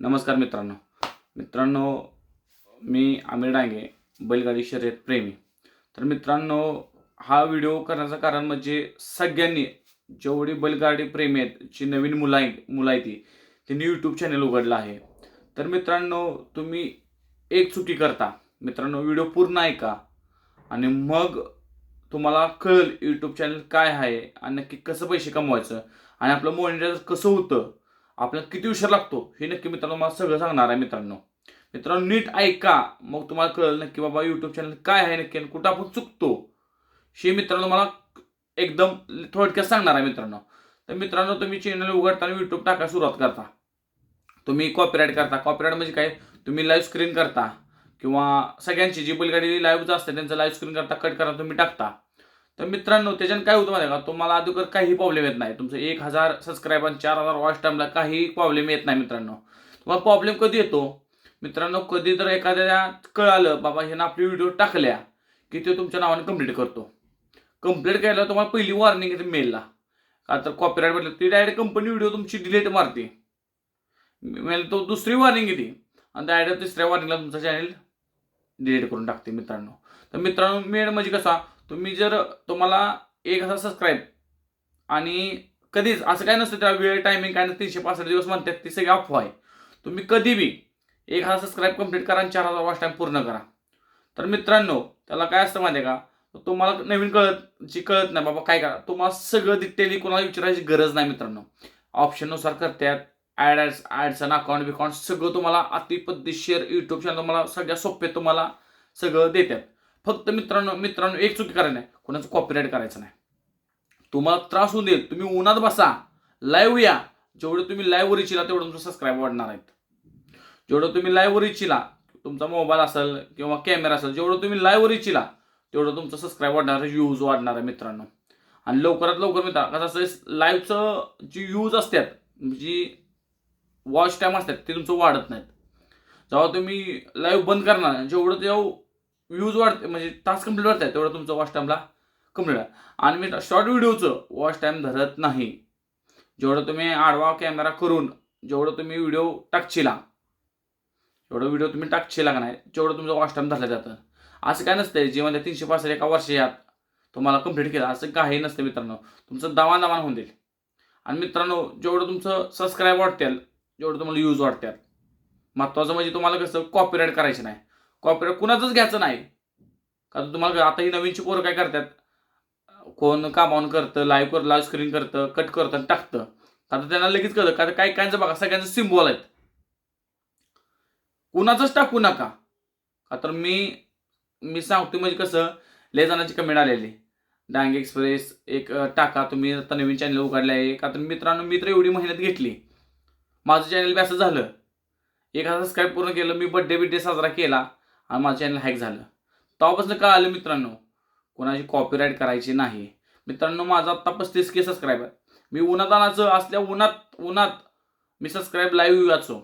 नमस्कार मित्रांनो. मित्रांनो मी आमिर डांगे बैलगाडी शर्यत प्रेमी. तर मित्रांनो हा व्हिडिओ करण्याचं कारण म्हणजे सगळ्यांनी जेवढी बैलगाडी प्रेमी आहेत जी नवीन मुलं मुलं आहे ती त्यांनी यूट्यूब चॅनल उघडलं आहे. तर मित्रांनो तुम्ही एक चुकी करता. मित्रांनो व्हिडिओ पूर्ण ऐका. आणि मग तुम्हाला कळेल यूट्यूब चॅनल काय आहे आणि नक्की कसं पैसे कमवायचं. आणि आपलं मॉनिटर कसं होतं. आपल्याला किती उशीर लागतो हे नक्की मित्रांनो मला सगळं सांगणार आहे मित्रांनो. मित्रांनो नीट ऐका. मग तुम्हाला कळेल नक्की बाबा यूट्यूब चॅनल काय आहे नक्की आणि कुठं आपण चुकतो. हे मित्रांनो मला एकदम थोडक्यात सांगणार आहे मित्रांनो. तर मित्रांनो तुम्ही चॅनल उघडताना यूट्यूब टाका सुरुवात करता. तुम्ही कॉपीराईट करता. कॉपीराईट म्हणजे काय? तुम्ही लाईव्ह स्क्रीन करता. किंवा सगळ्यांची जी बैलगाडी लाईव्ह असते त्यांचं लाईव्ह स्क्रीन करता कट करा तुम्ही टाकता. तर मित्रांनो त्याच्यानं काय होतं माहिती का? तुम्हाला अगोदर काही प्रॉब्लेम येत नाही. तुमचं एक हजार सबस्क्राईब आणि चार हजार वॉच टाईमला काही प्रॉब्लेम येत नाही मित्रांनो. तुम्हाला प्रॉब्लेम कधी येतो? मित्रांनो कधी तर एखाद्या कळालं बाबा ह्यानं आपली व्हिडिओ टाकल्या की ते तुमच्या नावाने कंप्लीट करतो. कंप्लीट केल्यावर तुम्हाला पहिली वॉर्निंग येते मेलला का तर कॉपीराईट म्हटलं ती डायरेक्ट कंपनी व्हिडिओ तुमची डिलीट मारते. मेल तो दुसरी वॉर्निंग येते. आणि डायरेक्ट तिसऱ्या वॉर्निंगला तुमचा चॅनल डिलीट करून टाकते मित्रांनो. तर मित्रांनो मेन म्हणजे कसा? तुम्ही जर तुम्हाला एक हजार सबस्क्राईब आणि कधीच असं काय नसतं त्या वेळ टायमिंग काय नसतं तीनशे पासष्ट दिवस म्हणतात ते सगळी अफवा आहे. तुम्ही कधी बी एक हजार सबस्क्राईब कंप्लीट करा आणि चार हजार वॉच टाईम पूर्ण करा. तर मित्रांनो त्याला काय असतं माहिती आहे का तुम्हाला नवीन कळत जी कळत नाही बाबा काय करा? तुम्हाला सगळं डिटेली कोणाला विचारायची गरज नाही मित्रांनो. ऑप्शननुसार करतात ॲड ॲड्स ॲड्सन अकाउंट बिकाउंट सगळं तुम्हाला अति पद्धतशीर यूट्यूब चॅनल तुम्हाला सगळ्या सोपे तुम्हाला सगळं देतात. फक्त मित्रांनो मित्रांनो एक चुकी करायला नाही. कोणाचं कॉपीराईट करायचं नाही. तुम्हाला त्रास होऊ देईल. तुम्ही उन्हात बसा. लाईव्ह या. जेवढं तुम्ही लाईव्हवर इच्छिला तेवढं तुमचं सबस्क्राईब वाढणार आहेत. जेवढं तुम्ही लाईव्हवर इच्छिला तुमचा मोबाईल असेल किंवा कॅमेरा असेल जेवढं तुम्ही लाईव्हवर इच्छिला तेवढं तुमचं सबस्क्राईब वाढणार आहे व्ह्यूज वाढणार आहे मित्रांनो. आणि लवकरात लवकर मित्र कसं असं लाईव्हचं जी यूज असतात जी वॉच टाईम असतात ते तुमचं वाढत नाहीत. जेव्हा तुम्ही लाईव्ह बंद करणार जेवढं तेव्हा व्ह्यूज वाढते म्हणजे तास कंप्लीट वाढत आहे तेवढं तुमचं वॉच टाईमला कंप्लीट आहे. आणि मी शॉर्ट व्हिडिओचं वॉच टाईम धरत नाही. जेवढं तुम्ही आडवा कॅमेरा करून जेवढं तुम्ही व्हिडिओ टाकशिला जेवढं व्हिडिओ तुम्ही टाकशिला का नाही जेवढं तुमचं वॉच टाईम धरलं जातं. असं काय नसतं जे म्हणजे तीनशे पासष्ट एका वर्षात तुम्हाला कंप्लीट केलं असं काही नसतं मित्रांनो. तुमचं दावा दमान होऊन जाईल. आणि मित्रांनो जेवढं तुमचं सबस्क्राईब वाढत्याल जेवढं तुम्हाला यूज वाढत्याल महत्त्वाचं म्हणजे तुम्हाला कसं कॉपीराईट करायचं नाही. कॉपीराईट कुणाचंच घ्यायचं नाही. कारण तुम्हाला आता ही नवीनची पोरं काय करतात? कोण कामावून करतं लाईव्ह कर लाईव्ह स्क्रीन करतं कट करतं आणि टाकतं. आता त्यांना लगेच कळतं का काय कायचं बघा सगळ्यांचं सिम्बॉल आहेत. कुणाचंच टाकू नका. का तर मी मी सांगतो म्हणजे कसं लय जाण्याची कमेंट आलेली. डांग एक्सप्रेस एक टाका तुम्ही आता नवीन चॅनल उघडलं आहे. का तर मित्रांनो मी तर एवढी मेहनत घेतली. माझं चॅनल बी असं झालं. एक हजार सबस्क्राईब पूर्ण केलं मी बड्डे बिड्डे साजरा केला. आणि माझं चॅनल हॅक झालं. तेव्हापासून काय आलं मित्रांनो? कोणाची कॉपीराईट करायची नाही. मित्रांनो माझा आत्ता पस्तीस के सबस्क्रायबर आहे मी उन्हातानाचं असल्या उन्हात उन्हात मी सबस्क्राईब लाईव्ह याचो.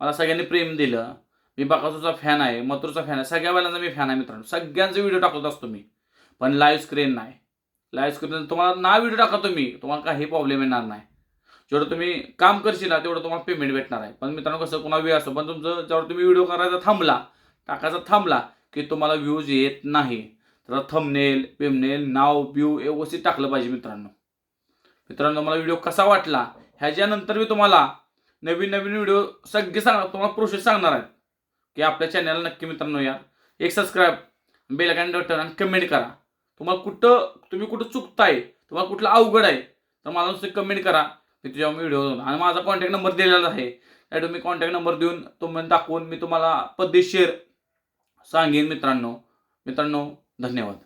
मला सगळ्यांनी प्रेम दिलं. मी बाकासूचा फॅन आहे मथुरचा फॅन आहे. सगळ्या वेळेला मी फॅन आहे मित्रांनो. सगळ्यांचे व्हिडिओ टाकत असतो मी. पण लाईव्ह स्क्रीन नाही. लाईव्ह स्क्रीन तुम्हाला ना व्हिडिओ टाका तुम्ही तुम्हाला काही प्रॉब्लेम येणार नाही. जेवढं तुम्ही काम करशील ना तेवढं तुम्हाला पेमेंट भेटणार आहे. पण मित्रांनो कसं कोणा वेळ असतो पण तुमचं जेव्हा तुम्ही व्हिडिओ करायचा थांबला टाकायचा थांबला की तुम्हाला व्ह्यूज येत नाही. तर थंबनेल पेमनेल नाव व्यू व्यवस्थित टाकलं पाहिजे मित्रांनो. मित्रांनो मला व्हिडिओ कसा वाटला? ह्याच्यानंतर मी तुम्हाला नवीन नवीन व्हिडिओ सगळे सांगणार तुम्हाला प्रोसेस सांगणार आहेत की आपल्या चॅनलला नक्की मित्रांनो या. एक सबस्क्राईब बेल आयकॉन बटन आणि कमेंट करा. तुम्हाला कुठं तुम्ही कुठं चुकताय तुम्हाला कुठलं अवघड आहे तर मला नुसतं कमेंट करा. मी तुझ्या व्हिडिओ आणि माझा कॉन्टॅक्ट नंबर दिलेला आहे. त्या तुम्ही कॉन्टॅक्ट नंबर देऊन तुम्ही दाखवून मी तुम्हाला पद्धतशीर सांगेन मित्रांनो. मित्रांनो धन्यवाद.